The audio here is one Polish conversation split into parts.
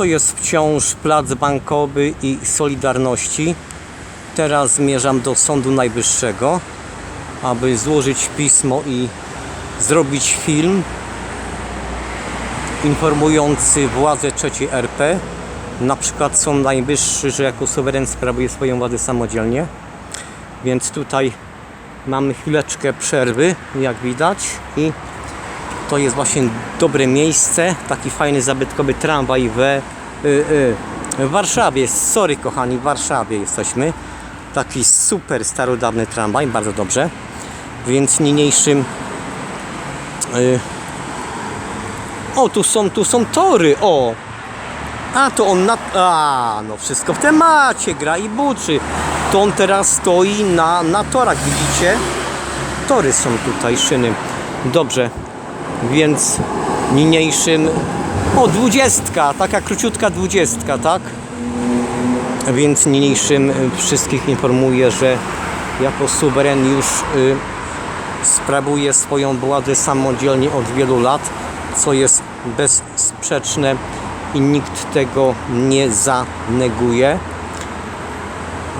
To jest wciąż plac bankowy i Solidarności. Teraz zmierzam do Sądu Najwyższego, aby złożyć pismo i zrobić film informujący władze III RP, na przykład Sąd Najwyższy, że jako suweren sprawuje swoją władzę samodzielnie. Więc tutaj mamy chwileczkę przerwy, jak widać i to jest właśnie dobre miejsce, taki fajny zabytkowy tramwaj we, y, y, w Warszawie, sorry kochani, w Warszawie jesteśmy. Taki super starodawny tramwaj, bardzo dobrze. Więc niniejszym y, o, tu są, tu są tory, o! A, to on na... A, no wszystko w temacie, gra i buczy. To on teraz stoi na, na torach, widzicie? Tory są tutaj, szyny. Dobrze, więc niniejszym... O, dwudziestka, taka króciutka dwudziestka, tak? Więc niniejszym y, wszystkich informuję, że jako suweren już y, sprawuje swoją władzę samodzielnie od wielu lat, co jest bezsprzeczne i nikt tego nie zaneguje.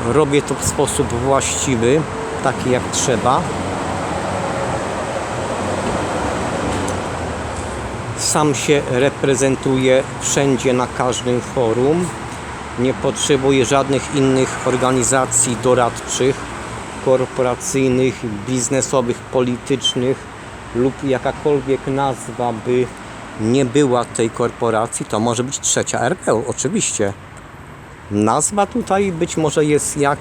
Robię to w sposób właściwy, taki jak trzeba. Sam się reprezentuję wszędzie na każdym forum. Nie potrzebuję żadnych innych organizacji doradczych, korporacyjnych, biznesowych, politycznych lub jakakolwiek nazwa by nie była tej korporacji, to może być trzecia RP, oczywiście. Nazwa tutaj być może jest jak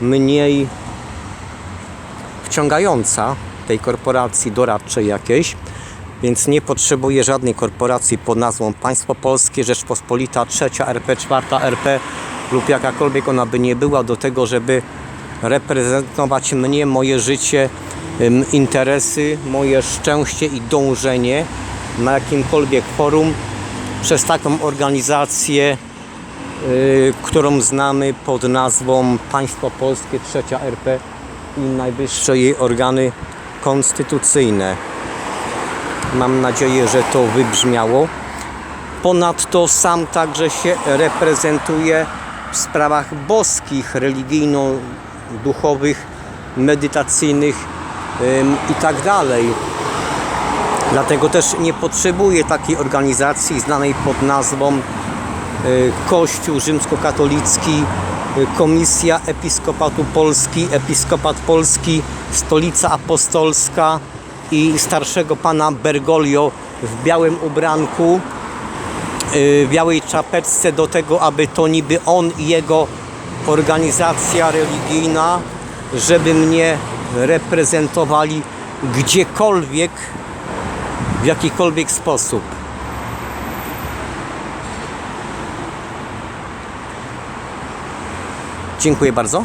najmniej wciągająca tej korporacji doradczej jakiejś, więc nie potrzebuję żadnej korporacji pod nazwą Państwo Polskie, Rzeczpospolita, Trzecia RP, Czwarta RP lub jakakolwiek ona by nie była do tego, żeby reprezentować mnie, moje życie, interesy, moje szczęście i dążenie na jakimkolwiek forum przez taką organizację, y, którą znamy pod nazwą Państwo Polskie, Trzecia RP i najwyższe jej organy konstytucyjne. Mam nadzieję, że to wybrzmiało. Ponadto sam także się reprezentuje w sprawach boskich, religijno-duchowych, medytacyjnych ym, i tak. Dlatego też nie potrzebuję takiej organizacji znanej pod nazwą y, Kościół Rzymskokatolicki, y, Komisja Episkopatu Polski, Episkopat Polski, Stolica Apostolska i starszego pana Bergoglio w białym ubranku, y, białej czapeczce do tego, aby to niby on i jego organizacja religijna, żeby mnie reprezentowali gdziekolwiek, w jakikolwiek sposób. Dziękuję bardzo.